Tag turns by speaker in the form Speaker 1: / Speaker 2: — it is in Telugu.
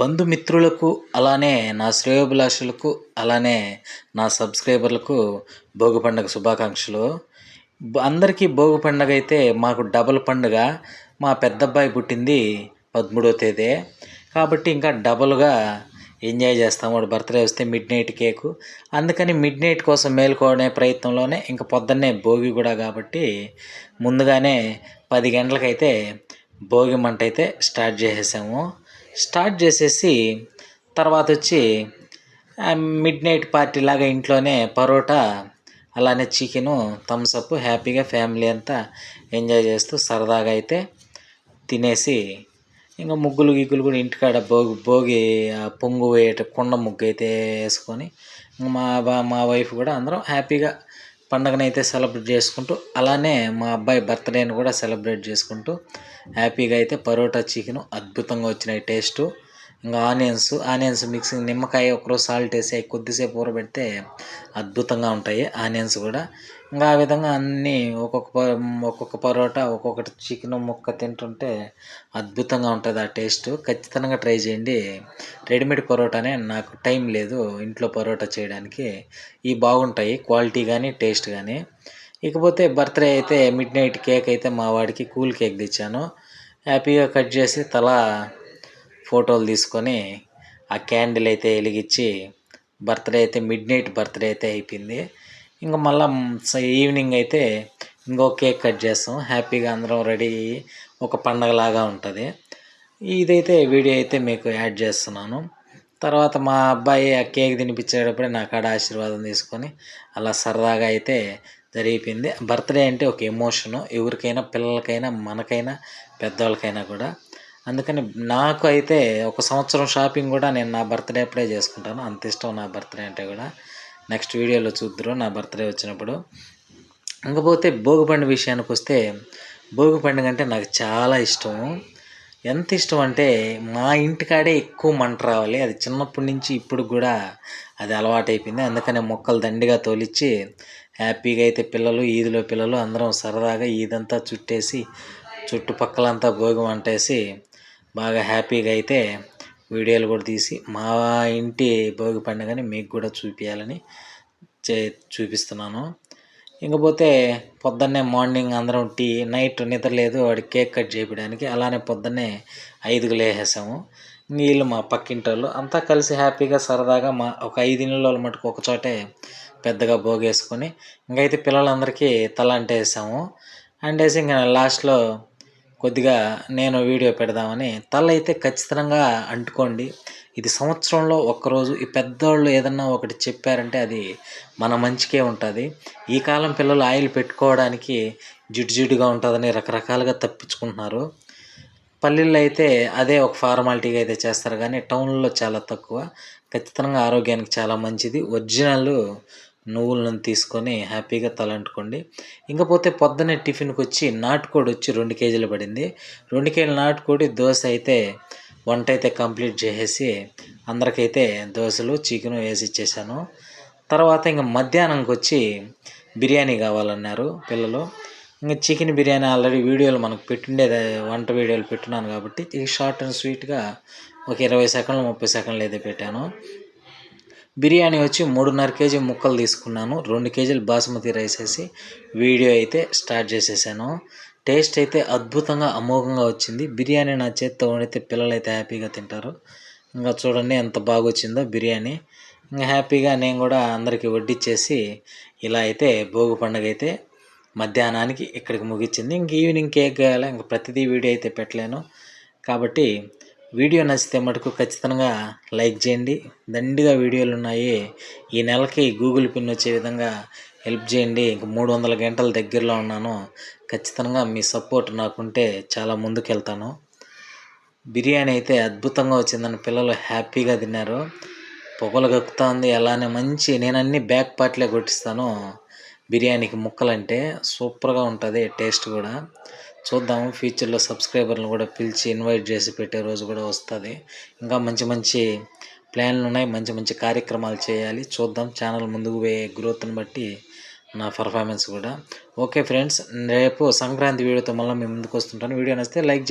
Speaker 1: బంధుమిత్రులకు అలానే నా శ్రేయోభిలాషులకు అలానే నా సబ్స్క్రైబర్లకు భోగి పండుగ శుభాకాంక్షలు. అందరికీ భోగి పండుగ అయితే మాకు డబల్ పండుగ. మా పెద్దబ్బాయి పుట్టింది పదమూడో తేదీ. కాబట్టి ఇంకా డబల్గా ఎంజాయ్ చేస్తాం వాడు బర్త్డే వస్తే మిడ్ నైట్ కేకు. అందుకని మిడ్ నైట్ కోసం మేలుకోనే ప్రయత్నంలోనే ఇంకా పొద్దున్నే భోగి కూడా కాబట్టి ముందుగానే పది గంటలకైతే భోగి మంట అయితే స్టార్ట్ చేసేసాము. స్టార్ట్ చేసేసి తర్వాత వచ్చి మిడ్ నైట్ పార్టీ లాగా ఇంట్లోనే పరోటా అలానే చికెను థమ్స్అప్ హ్యాపీగా ఫ్యామిలీ అంతా ఎంజాయ్ చేస్తూ సరదాగా అయితే తినేసి ఇంకా ముగ్గులు గిగ్గులు కూడా ఇంటికాడ భోగి భోగి పొంగు వేయట కుండ ముగ్గు అయితే వేసుకొని మా బా మా వైఫ్ కూడా అందరం హ్యాపీగా పండగను అయితే సెలబ్రేట్ చేసుకుంటూ అలానే మా అబ్బాయి బర్త్డేని కూడా సెలబ్రేట్ చేసుకుంటూ హ్యాపీగా అయితే పరోటా చికెన్ అద్భుతంగా వచ్చినాయి టేస్టు. ఇంకా ఆనియన్స్ ఆనియన్స్ మిక్సింగ్ నిమ్మకాయ ఒకరోజు సాల్ట్ వేసి కొద్దిసేపు ఊరబెడితే అద్భుతంగా ఉంటాయి ఆనియన్స్ కూడా. ఇంకా ఆ విధంగా అన్నీ ఒక్కొక్క ఒక్కొక్క పరోటా ఒక్కొక్కటి చికెన్ ముక్క తింటుంటే అద్భుతంగా ఉంటుంది ఆ టేస్ట్. ఖచ్చితంగా ట్రై చేయండి. రెడీమేడ్ పరోటానే నాకు టైం లేదు ఇంట్లో పరోటా చేయడానికి. ఇవి బాగుంటాయి క్వాలిటీ కానీ టేస్ట్ కానీ ఇకపోతే బర్త్డే అయితే మిడ్ నైట్ కేక్ అయితే మా వాడికి కూల్ కేక్ తెచ్చాను. హ్యాపీగా కట్ చేసి తల ఫోటోలు తీసుకొని ఆ క్యాండిల్ అయితే వెలిగించి బర్త్డే అయితే మిడ్ నైట్ బర్త్డే అయితే అయిపోయింది. ఇంకా మళ్ళీ ఈవినింగ్ అయితే ఇంకో కేక్ కట్ చేస్తాం. హ్యాపీగా అందరం రెడీ ఒక పండగలాగా ఉంటుంది. ఇదైతే వీడియో అయితే మీకు యాడ్ చేస్తున్నాను. తర్వాత మా అబ్బాయి ఆ కేక్ తినిపించేటప్పుడే నా కాడ ఆశీర్వాదం తీసుకొని అలా సరదాగా అయితే జరిగిపోయింది. బర్త్డే అంటే ఒక ఎమోషను. ఎవరికైనా పిల్లలకైనా మనకైనా పెద్దవాళ్ళకైనా కూడా. అందుకని నాకు అయితే ఒక సంవత్సరం షాపింగ్ కూడా నేను నా బర్త్డే అప్పుడే చేసుకుంటాను. అంత ఇష్టం నా బర్త్డే అంటే కూడా. నెక్స్ట్ వీడియోలో చూద్దరు నా బర్త్డే వచ్చినప్పుడు. ఇంకపోతే భోగి పండుగ విషయానికి వస్తే భోగి పండుగ అంటే నాకు చాలా ఇష్టం. ఎంత ఇష్టం అంటే మా ఇంటికాడే ఎక్కువ మంట రావాలి. అది చిన్నప్పటి నుంచి ఇప్పుడు కూడా అది అలవాటైపోయింది. అందుకనే మొక్కలు దండిగా తోలిచ్చి హ్యాపీగా అయితే పిల్లలు ఈదిలో పిల్లలు అందరం సరదాగా ఈదంతా చుట్టేసి చుట్టుపక్కలంతా భోగి వంటేసి బాగా హ్యాపీగా అయితే వీడియోలు కూడా తీసి మా ఇంటి భోగి పండుగని మీకు కూడా చూపించాలని చే చూపిస్తున్నాను. ఇంకపోతే పొద్దున్నే మార్నింగ్ అందరం టీ నైట్ నిద్ర లేదు వాడికి కేక్ కట్ చేయడానికి అలానే పొద్దున్నే ఐదుకు లేసేసాము. వీళ్ళు మా పక్కింటి వాళ్ళు అంతా కలిసి హ్యాపీగా సరదాగా మా ఒక ఐదు ఇళ్ళ మటుకు ఒక చోటే పెద్దగా భోగేసుకొని ఇంకైతే పిల్లలందరికీ తల అంటేసాము అంటేసి ఇంకా లాస్ట్లో కొద్దిగా నేను వీడియో పెడదామని తల అయితే ఖచ్చితంగా అంటుకోండి. ఇది సంవత్సరంలో ఒక్కరోజు ఈ పెద్దవాళ్ళు ఏదన్నా ఒకటి చెప్పారంటే అది మన మంచికే ఉంటుంది. ఈ కాలం పిల్లలు ఆయిల్ పెట్టుకోవడానికి జిడ్డు జిడ్డుగా ఉంటుందని రకరకాలుగా తప్పించుకుంటున్నారు. పల్లెల్లో అయితే అదే ఒక ఫార్మాలిటీగా అయితే చేస్తారు కానీ టౌన్లో చాలా తక్కువ. ఖచ్చితంగా ఆరోగ్యానికి చాలా మంచిది. ఒరిజినల్ నువ్వులను తీసుకొని హ్యాపీగా తలంటుకోండి. ఇంకపోతే పొద్దున్నే టిఫిన్కి వచ్చి నాటుకోడి వచ్చి రెండు కేజీలు పడింది. రెండు కేజీల నాటుకోడి దోశ అయితే వంట అయితే కంప్లీట్ చేసేసి అందరికైతే దోశలు చికెన్ వేసి ఇచ్చేసాను తర్వాత ఇంకా మధ్యాహ్నంకి వచ్చి బిర్యానీ కావాలన్నారు పిల్లలు. ఇంకా చికెన్ బిర్యానీ ఆల్రెడీ వీడియోలు మనకు పెట్టిండేది వంట వీడియోలు పెట్టున్నాను కాబట్టి షార్ట్ అండ్ స్వీట్గా ఒక ఇరవై సెకండ్లు ముప్పై సెకండ్లు అయితే పెట్టాను. బిర్యానీ వచ్చి మూడున్నర కేజీ ముక్కలు తీసుకున్నాను. రెండు కేజీలు బాసుమతి రైస్ వేసి వీడియో అయితే స్టార్ట్ చేసేసాను. టేస్ట్ అయితే అద్భుతంగా అమోఘంగా వచ్చింది. బిర్యానీ నా చేతితో వండితే పిల్లలు అయితే హ్యాపీగా తింటారు. ఇంకా చూడండి ఎంత బాగా వచ్చిందో బిర్యానీ. ఇంకా హ్యాపీగా నేను కూడా అందరికీ వడ్డిచ్చేసి ఇలా అయితే భోగి పండుగ అయితే మధ్యాహ్నానికి ఇక్కడికి ముగించింది ఇంక ఈవినింగ్ కేక్ కావాలి ఇంక ప్రతిదీ వీడియో అయితే పెట్టలేను. కాబట్టి వీడియో నచ్చితే మటుకు ఖచ్చితంగా లైక్ చేయండి. దండిగా వీడియోలు ఉన్నాయి. ఈ నెలకి గూగుల్ పిన్ వచ్చే విధంగా హెల్ప్ చేయండి. ఇంక మూడు వందల గంటల దగ్గరలో ఉన్నాను. ఖచ్చితంగా మీ సపోర్ట్ నాకుంటే చాలా ముందుకెళ్తాను. బిర్యానీ అయితే అద్భుతంగా వచ్చిందని పిల్లలు హ్యాపీగా తిన్నారు. పొగలు కక్కుతుంది. అలానే మంచి నేను అన్ని బ్యాక్ పార్ట్లే కొట్టిస్తాను. బిర్యానీకి ముక్కలంటే సూపర్గా ఉంటుంది. టేస్ట్ కూడా. చూద్దాం ఫ్యూచర్లో సబ్స్క్రైబర్లను కూడా పిలిచి ఇన్వైట్ చేసి పెట్టే రోజు కూడా వస్తుంది. ఇంకా మంచి మంచి ప్లాన్లు ఉన్నాయి. మంచి మంచి కార్యక్రమాలు చేయాలి. చూద్దాం. ఛానల్ ముందుకు పోయే గ్రోత్ని బట్టి నా పర్ఫార్మెన్స్ కూడా. ఓకే ఫ్రెండ్స్ రేపు సంక్రాంతి వీడియోతో మళ్ళీ మేము ముందుకు వస్తుంటాను. వీడియో నచ్చితే లైక్ చేయండి.